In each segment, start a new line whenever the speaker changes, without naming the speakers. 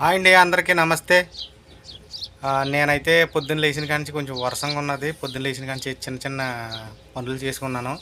Hi అండి అందరికీ నమస్తే. నేనైతే పొద్దున్న లేచిన కానించి కొంచెం వర్షంగా ఉన్నది. పొద్దున్న లేచిన కానించి చిన్న చిన్న పనులు చేసుకున్నాను.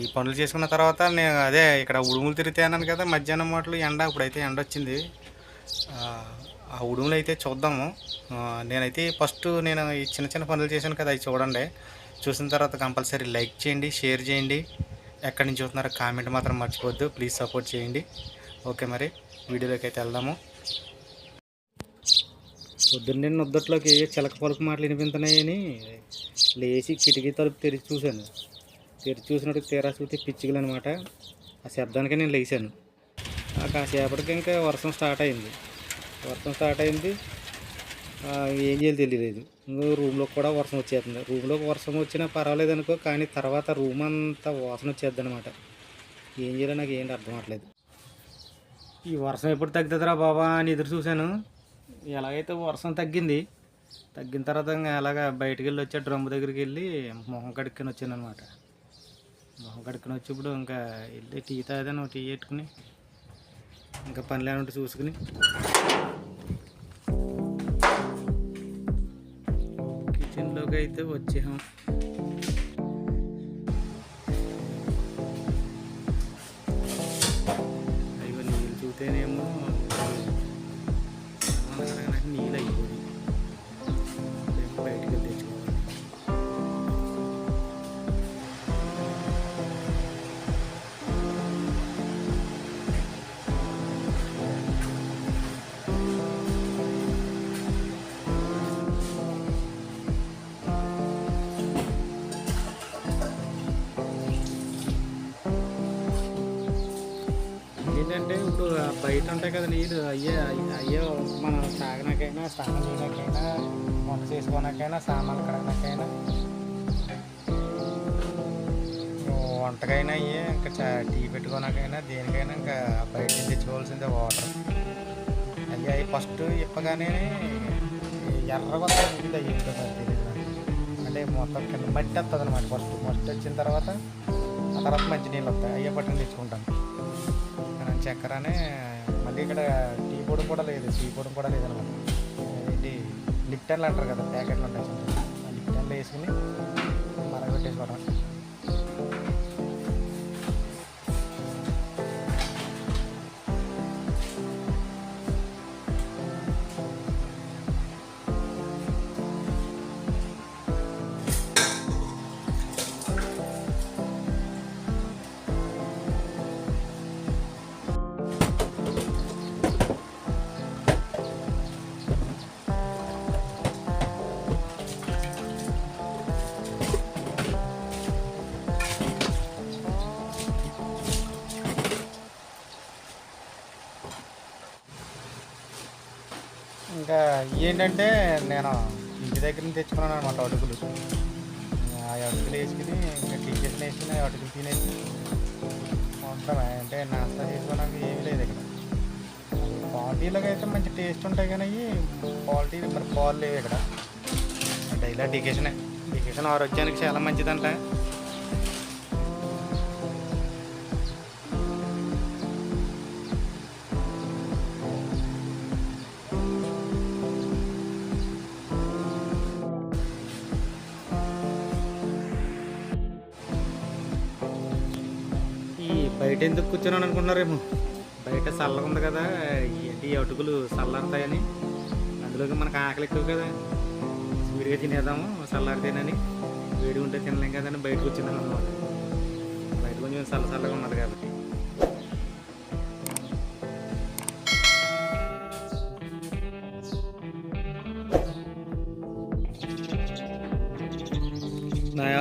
ఈ పనులు చేసుకున్న తర్వాత నేను అదే ఇక్కడ ఉడుములు తిరిగితే అన్నాను కదా మధ్యాహ్నం మాటలు ఎండ ఇప్పుడైతే ఎండ వచ్చింది. ఆ, ఉడుములు అయితే చూద్దాము. నేనైతే ఫస్ట్ నేను ఈ చిన్న చిన్న పనులు చేశాను కదా అవి చూడండి. చూసిన తర్వాత కంపల్సరీ లైక్ చేయండి షేర్ చేయండి. ఎక్కడి నుంచి చూస్తున్నారో కామెంట్ మాత్రం మర్చిపోవద్దు. ప్లీజ్ సపోర్ట్ చేయండి. ఓకే మరి వీడియోలోకి అయితే వెళ్దాము. పొద్దున్నే నుద్దట్లోకి చిలక పలుకు మాటలు వినిపించినాయని లేచి కిటికీ తలుపు తెరిచి చూశాను. తెరిచి చూసినట్టు తీరా చూస్తే పిచ్చికలు అనమాట ఆ శబ్దానికి నేను లేచాను. ఆ కాసేపటికి ఇంకా వర్షం స్టార్ట్ అయింది. వర్షం స్టార్ట్ అయింది. ఏం చేయాలి తెలియలేదు. ఇంకో కూడా వర్షం వచ్చేస్తుంది. రూమ్లోకి వర్షం వచ్చినా పర్వాలేదు అనుకో కానీ తర్వాత రూమ్ అంతా వాసన వచ్చేద్ది అనమాట ఏం చేయాలో నాకు ఏంటి అర్థం అవ్వట్లేదు. ఈ వర్షం ఎప్పుడు తగ్గుతుందిరా బాబా అని ఎదురు చూశాను. ఎలాగైతే వర్షం తగ్గింది తగ్గిన తర్వాత ఇంకా బయటికి వెళ్ళి వచ్చా డ్రమ్ దగ్గరికి వెళ్ళి మొహం కడుక్కొని వచ్చాను అనమాట మొహం కడుక్కొని వచ్చి ఇప్పుడు ఇంకా వెళ్ళి టీ తాగాను టీ పెట్టుకుని ఇంకా పని లేనుంటే చూసుకుని. కిచెన్లోకి అయితే వచ్చాము అయ్యో నీళ్ళు చూతేనేమో అనగా నాకు నీళ్ళు అయిపోయి ఏంటంటే బయట ఉంటాయి కదా నీరు అయ్యే అయ్యో మనం తాగడానికైనా స్నానం చేయడానికైనా వంట చేసుకోవడానికైనా సామాన్లు కడగడానికైనా. వంటకైనా అయ్యే ఇంకా టీ పెట్టుకోవడానికైనా దేనికైనా ఇంకా బయట తెచ్చుకోవాల్సిందే వాటర్. అయ్యి అవి ఫస్ట్ ఇప్పగానే ఎర్రగా ఉంటుంది అయ్యి అంటే మొత్తం కింద మట్టి వస్తుంది అనమాట ఫస్ట్. మట్టి వచ్చిన తర్వాత ఆ తర్వాత మంచినీళ్ళు వస్తాయి అయ్యే పట్టుకుని తెచ్చుకుంటాను. చక్కెరనే మళ్ళీ ఇక్కడ టీ పొడి కూడా లేదు టీ పొడి కూడా లేదనమాట. ఏంటి? లిప్టన్లు అంటారు కదా ప్యాకెట్లు ఉంటాయి ఆ లిప్టన్లు వేసుకుని మరగొట్టేసుకోవడం ఏంటంటే నేను ఇంటి దగ్గర నుంచి తెచ్చుకున్నాను అనమాట అటుకులు ఆ అటుకులు వేసుకుని ఇంకా టీచర్స్ వేసుకుని ఆ అటుకులు తినేసి మొత్తం అంటే నాస్తా చేసుకోవడానికి ఏమీ లేదు ఇక్కడ. క్వాలిటీలోకి అయితే మంచి టేస్ట్ ఉంటాయి కానీ క్వాలిటీ మరి పాలు లేవు ఇక్కడ. డైలీ డికేషనే. డికేషన్ ఆరోగ్యానికి చాలా మంచిదంట. బయట ఎందుకు కూర్చున్నాను అనుకున్నారేమో బయట చల్లగా ఉంది కదా ఏంటి ఈ అటుకులు చల్లారుతాయని? అందులోకి మనకు ఆకలి ఎక్కువ కదా. స్పీడ్గా తినేద్దాము చల్లారితేనని. వేడి ఉంటే తినలేం కదని బయట కూర్చున్నాను అనమాట బయట కొంచెం చల్ల చల్లగా ఉన్నది కాబట్టి.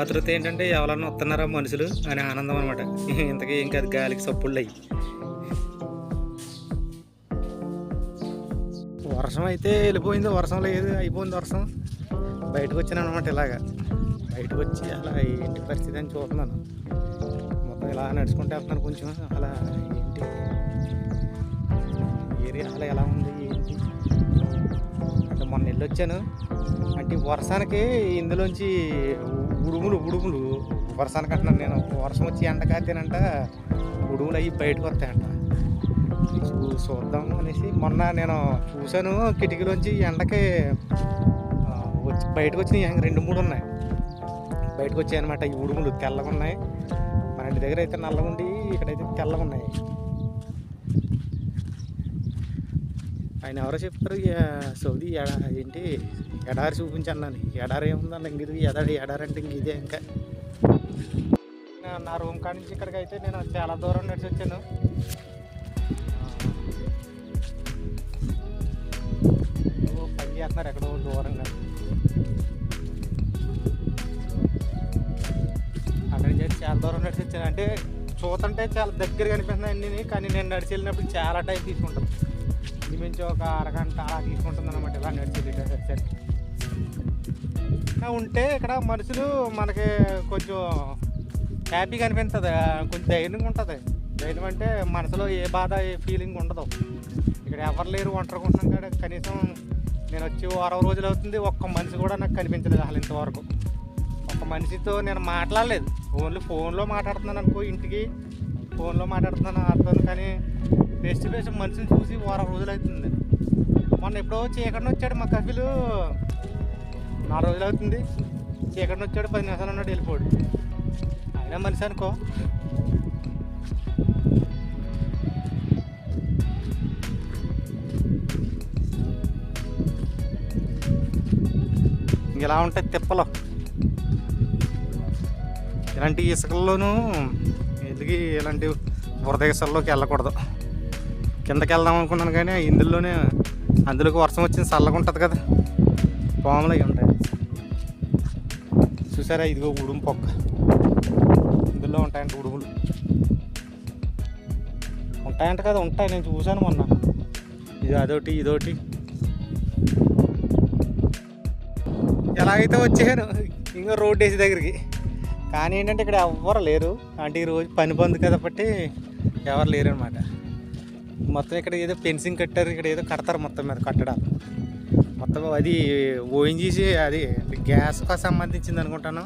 నా ఏంటంటే ఎవరన్నా వస్తున్నారా మనుషులు అని ఆనందం అనమాట ఇంతకీ ఇంకా అది గాలికి సప్పుళ్ళు అయ్యి వర్షం అయితే వెళ్ళిపోయింది వర్షం లేదు అయిపోయింది వర్షం. బయటకు వచ్చాను అనమాట ఇలాగా. బయటకు వచ్చి అలా ఏంటి పరిస్థితి అని చూస్తున్నాను. మొత్తం ఇలా నడుచుకుంటూ వెళ్తున్నాను కొంచెం. అలా ఏంటి? ఏరియా అలా ఎలా ఉంది? ఏంటి అంటే మొన్న వెళ్ళొచ్చాను. అంటే వర్షానికి ఇందులోంచి ఉడుములు ఉడుములు. వర్షానికి అంటున్నాను నేను. వర్షం వచ్చి ఎండ కాతేనంట ఉడుములు అవి బయటకు వస్తాయంట. చూద్దాం అనేసి మొన్న నేను చూశాను కిటికీలోంచి ఎండకి వచ్చి బయటకు వచ్చినాయి. రెండు మూడు ఉన్నాయి. బయటకు వచ్చాయి అనమాట ఈ ఉడుములు. తెల్లగా ఉన్నాయి మన ఇంటి దగ్గర అయితే నల్లగా ఉండి ఇక్కడైతే తెల్లగా ఉన్నాయి ఆయన ఎవరో చెప్పారు ఇక సౌదీ ఎడ ఏంటి ఎడారి చూపించన్నాను. ఎడారి ఏముందన్న ఇంక ఇది ఎడారి ఎడారి అంటే ఇంక ఇదే ఇంకా. నా- రూమ్ కాడ నుంచి ఇక్కడికి అయితే నేను చాలా దూరం నడిచి వచ్చాను. పని చేస్తున్నారు ఎక్కడో దూరంగా. అక్కడి నుంచి అయితే చాలా దూరం నడిచి వచ్చాను. అంటే చూస్తుంటే చాలా దగ్గర కనిపిస్తున్నాయి అన్నీ కానీ నేను నడిచి వెళ్ళినప్పుడు చాలా టైం తీసుకుంటాను. ఇది ఒక అరగంట అలా తీసుకుంటుంది అనమాట ఇలా నడిచింది వెళ్ళేసరికి ఉంటే ఇక్కడ మనుషులు మనకి కొంచెం హ్యాపీగా అనిపిస్తుంది కొంచెం ధైర్యంగా ఉంటుంది. ధైర్యం అంటే మనసులో ఏ బాధ ఏ ఫీలింగ్ ఉండదు. ఇక్కడ ఎవరు లేరు ఒంటరిగా ఉంటున్నాం కాడ. కనీసం నేను వచ్చి వారం రోజులు అవుతుంది ఒక్క మనిషి కూడా నాకు కనిపించలేదు అసలు ఇంతవరకు. ఒక మనిషితో నేను మాట్లాడలేదు. ఓన్లీ ఫోన్లో మాట్లాడుతున్నాను అనుకో ఇంటికి ఫోన్లో మాట్లాడుతున్నాను అర్థం కానీ ఫేస్ టు ఫేస్ మనిషిని చూసి వారం రోజులు అవుతుంది మొన్న ఎప్పుడో చీకటిని వచ్చాడు మా కఫీలు. నాలుగు రోజులు అవుతుంది చీకటిని వచ్చాడు పది నిమిషాలు ఉన్నాడు వెళ్ళిపోడు. అయినా మనిషి అనుకో. ఇలా ఉంటాయి తిప్పలు. ఇలాంటి ఇసుకల్లోనూ ఎందుకు ఇలాంటి బురదేశాల్లోకి వెళ్ళకూడదు. కిందకి వెళ్దాం అనుకున్నాను కానీ ఇందులోనే అందులోకి వర్షం వచ్చింది చల్లగా ఉంటుంది కదా. పాములు అవి ఉంటాయి. చూసారా ఇదిగో ఉడుము పొక్క. ఇందులో ఉంటాయంట ఉడుములు. ఉంటాయంట కదా ఉంటాయి. నేను చూశాను మొన్న. ఇది అదొకటి ఇదొకటి ఎలాగైతే వచ్చాను ఇంకా రోడ్ వేసి దగ్గరికి. కానీ ఏంటంటే ఇక్కడ ఎవ్వరు లేరు. అంటే ఈ రోజు పని బంద్ కాబట్టి ఎవరు లేరు అనమాట మొత్తం ఇక్కడ ఏదో ఫెన్సింగ్ కట్టారు ఇక్కడ ఏదో కడతారు మొత్తం మీద కట్టడాలు. మొత్తం అది ఓఎన్జీసీ అది గ్యాస్కి సంబంధించింది అనుకుంటాను.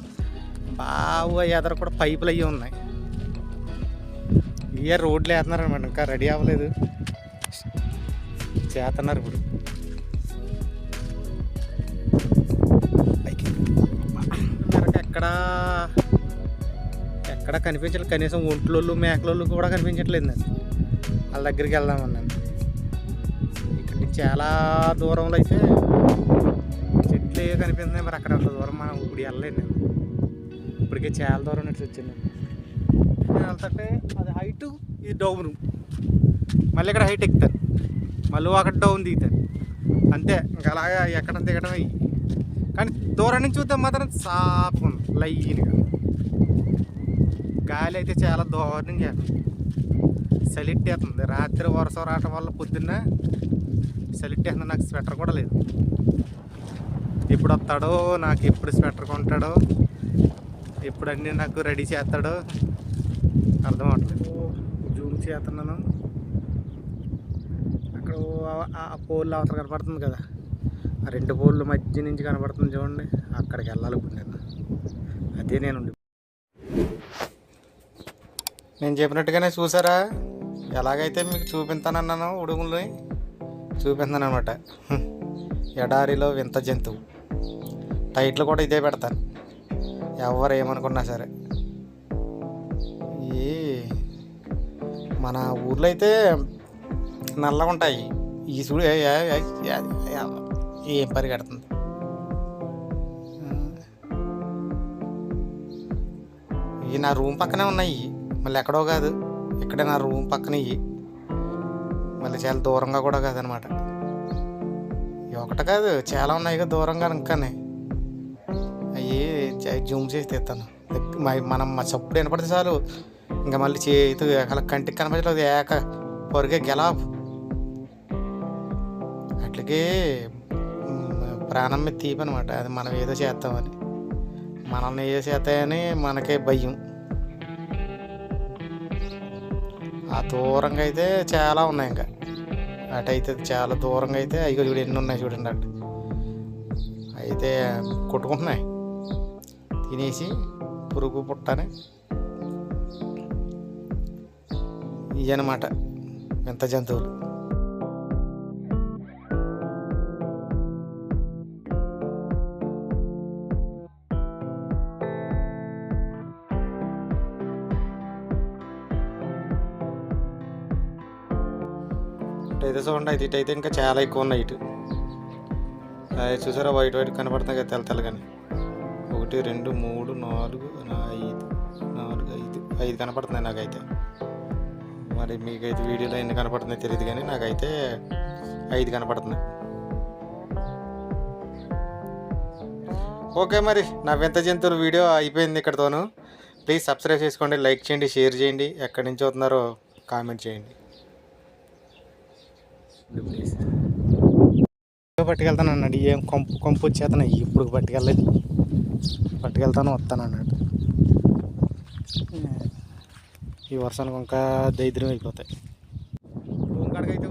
బాగా ఎదర కూడా పైపులు అయ్యి ఉన్నాయి. ఇయర్ రోడ్లు వేస్తున్నారు అనమాట ఇంకా రెడీ అవ్వలేదు. చేస్తున్నారు ఇప్పుడు. ఎక్కడా? ఎక్కడ కనిపించలేదు కనీసం ఒంట్లోళ్ళు మేకలోళ్ళు కూడా కనిపించట్లేదు నాకు. వాళ్ళ దగ్గరికి వెళ్దామన్నాను ఇక్కడ నుంచి చాలా దూరంలో అయితే చెట్లు ఏ మరి అక్కడ అంత దూరం మనం ఇప్పుడు వెళ్ళలేదు నేను ఇప్పటికే చాలా దూరం నుంచి వచ్చింది నేను వెళ్తుంటే అది హైట్ ఇది డౌన్ మళ్ళీ ఇక్కడ హైట్ ఎక్కుతాను మళ్ళీ అక్కడ డౌన్ దిగుతాను అంతే. ఇంకా అలాగా ఎక్కడ దిగడం అయ్యి కానీ దూరం నుంచి చూద్దాం మాత్రం సాఫ్గా లైన్గా. గాలి అయితే చాలా దూరంగా సలిట్టేస్తుంది. రాత్రి వరుస రావటం వల్ల పొద్దున్న సలిట్టేస్తుంది. నాకు స్వెటర్ కూడా లేదు. ఎప్పుడు వస్తాడో నాకు ఎప్పుడు స్వెటర్ కొంటాడో ఎప్పుడు అన్నీ నాకు రెడీ చేస్తాడో అర్థం అవట్లేదు. జూమ్ చేస్తున్నాను. అక్కడ ఆ పోల్ అవతల కనపడుతుంది కదా. ఆ రెండు పోళ్ళు మధ్య నుంచి కనపడుతుంది చూడండి. అక్కడికి వెళ్ళాలి ఇప్పుడు నేను. అదే నేను నేను చెప్పినట్టుగానే చూసారా? ఎలాగైతే మీకు చూపించానన్నాను ఉడుముల్ని? చూపిస్తాను అనమాట ఎడారిలో వింత జంతువు. టైట్లు కూడా ఇదే పెడతాను. ఎవరు ఏమనుకున్నా సరే. ఈ మన ఊర్లో అయితే నల్లగా ఉంటాయి. ఈ చూడు ఏం పరిగెడుతుంది ఈ నా రూమ్ పక్కనే ఉన్నాయి. మళ్ళీ ఎక్కడో కాదు. ఇక్కడే నా రూమ్ పక్కన ఇవి మళ్ళీ చాలా దూరంగా కూడా కాదనమాట. ఒకటి కాదు చాలా ఉన్నాయి కదా దూరంగా ఇంకానే. అవి జూమ్ చేసి తీస్తాను మనం మా చప్పుడు వినపడితే చాలు. ఇంకా మళ్ళీ చేతి అలా కంటికి కనపడలేదు ఏక పొరిగే గెలాపు. అట్లకే ప్రాణం మీద తీపి అనమాట అది మనం ఏదో చేస్తామని మనల్ని ఏదో చేస్తాయని మనకే భయం. ఆ దూరంగా అయితే చాలా ఉన్నాయి ఇంకా. అటైతే చాలా దూరంగా అయితే అయ్యో చూడు ఎన్ని ఉన్నాయి చూడండి అటు అయితే కొట్టుకుంటున్నాయి. తినేసి పురుగు పుట్టని ఇవన్నమాట వింత జంతువులు. ఇటైతే చూడండి అయితే ఇంకా చాలా ఎక్కువ ఉన్నాయి ఇటు. అది చూసారా? వైట్ వైట్ కనపడుతుంది కదా తెల్ల తెల్లగాని. ఒకటి రెండు మూడు నాలుగు ఐదు నాలుగు ఐదు. ఐదు కనపడుతున్నాయి నాకైతే. మరి మీకైతే వీడియోలో ఎన్ని కనపడుతున్నాయి తెలియదు కానీ నాకైతే ఐదు కనపడుతున్నాయి. ఓకే మరి నా వింత జంతువుల వీడియో అయిపోయింది ఇక్కడతోను. ప్లీజ్ సబ్స్క్రైబ్ చేసుకోండి లైక్ చేయండి షేర్ చేయండి. ఎక్కడి నుంచి అవుతున్నారో కామెంట్ చేయండి. వస్తుంది పట్టుకెళ్తాను అన్నాడు. ఏం కంపు కంపు వచ్చేతన. ఇప్పుడు పట్టుకెళ్ళేది పట్టుకెళ్తాను వస్తాను అన్నాడు. ఈ వర్షానికి ఇంకా దైద్యం అయిపోతాయి. ఇంకడికైతే